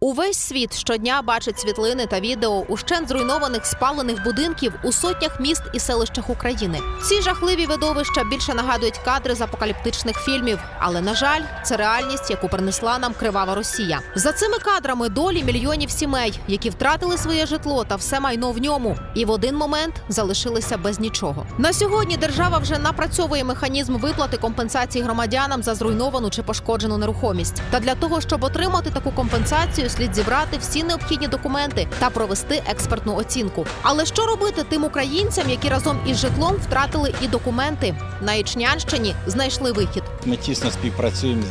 Увесь світ щодня бачить світлини та відео ущент зруйнованих спалених будинків у сотнях міст і селищах України. Ці жахливі видовища більше нагадують кадри з апокаліптичних фільмів. Але на жаль, це реальність, яку принесла нам кривава Росія. За цими кадрами долі мільйонів сімей, які втратили своє житло та все майно в ньому, і в один момент залишилися без нічого. На сьогодні держава вже напрацьовує механізм виплати компенсації громадянам за зруйновану чи пошкоджену нерухомість. Та для того, щоб отримати таку компенсацію, слід зібрати всі необхідні документи та провести експертну оцінку. Але що робити тим українцям, які разом із житлом втратили і документи? На Ічнянщині знайшли вихід. Ми тісно співпрацюємо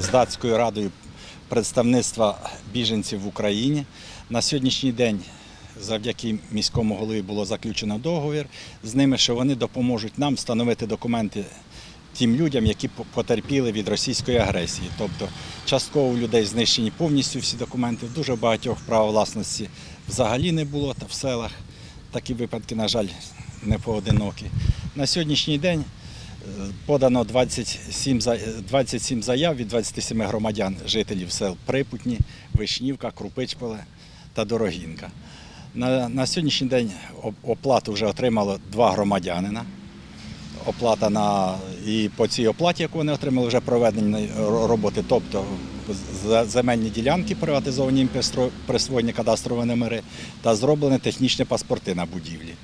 з датською радою представництва біженців в Україні. На сьогоднішній день, завдяки міському голові, було заключено договір з ними, що вони допоможуть нам встановити документи тим людям, які потерпіли від російської агресії. Тобто частково у людей знищені повністю всі документи, дуже багатьох права власності взагалі не було та в селах. Такі випадки, на жаль, не поодинокі. На сьогоднішній день е, подано 27, 27 заяв від 27 громадян, жителів сел Припутні, Вишнівка, Крупичполе та Дорогінка. На, на сьогоднішній день оплату вже отримало два громадянина. Оплата на і по цій оплаті, яку вони отримали, вже проведені роботи, тобто земельні ділянки приватизовані їм присвоєні кадастрові номери та зроблені технічні паспорти на будівлі.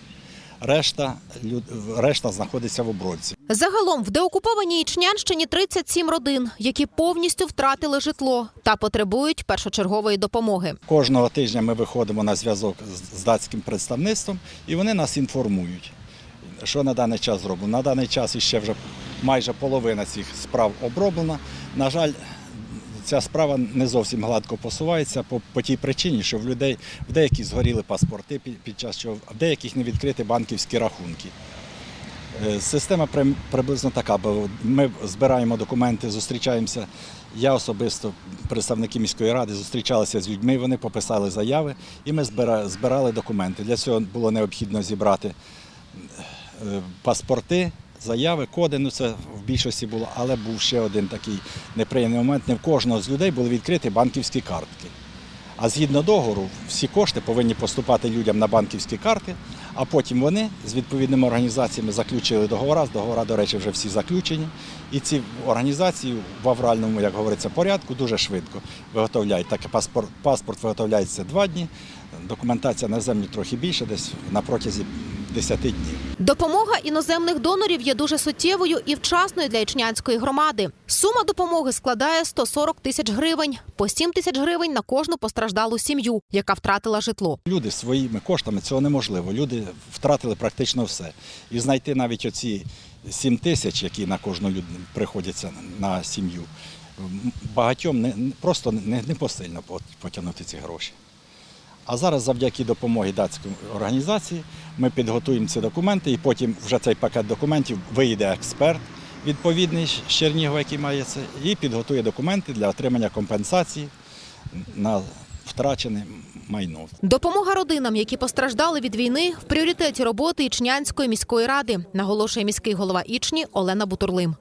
Решта, люд- решта знаходиться в обробці. Загалом в деокупованій Ічнянщині 37 родин, які повністю втратили житло та потребують першочергової допомоги. Кожного тижня ми виходимо на зв'язок з датським представництвом і вони нас інформують, що на даний час зроблено. На даний час іще вже майже половина цих справ оброблена. На жаль, ця справа не зовсім гладко посувається по, по тій причині, що в людей в деяких згоріли паспорти під, під час чого, в деяких не відкриті банківські рахунки. Е, Система при- приблизно така, бо ми збираємо документи, зустрічаємося. Я особисто, представники міської ради, зустрічалися з людьми, вони пописали заяви, і ми збирали документи. Для цього було необхідно зібрати паспорти, заяви, коди. Ну це в більшості було, але був ще один такий неприємний момент. Не в кожного з людей були відкриті банківські картки. А згідно договору, всі кошти повинні поступати людям на банківські карти, а потім вони з відповідними організаціями заключили договори. Договори, до речі, вже всі заключені. І ці організації в авральному, як говориться, порядку дуже швидко виготовляють. Так паспорт, паспорт виготовляється два дні, документація на землю трохи більше, десь на протязі 10 днів. Допомога іноземних донорів є дуже суттєвою і вчасною для ічнянської громади. Сума допомоги складає 140 тисяч гривень, по 7 тисяч гривень на кожну постраждалу сім'ю, яка втратила житло. Люди своїми коштами цього неможливо. Люди втратили практично все. І знайти навіть оці 7 тисяч, які на кожну людину приходяться на сім'ю, багатьом не, просто не, не посильно потягнути ці гроші. А зараз завдяки допомоги датської організації ми підготуємо ці документи і потім вже цей пакет документів вийде експерт відповідний з Чернігова, який має це, і підготує документи для отримання компенсації на втрачене майно. Допомога родинам, які постраждали від війни, в пріоритеті роботи Ічнянської міської ради, наголошує міський голова Ічні Олена Бутурлим.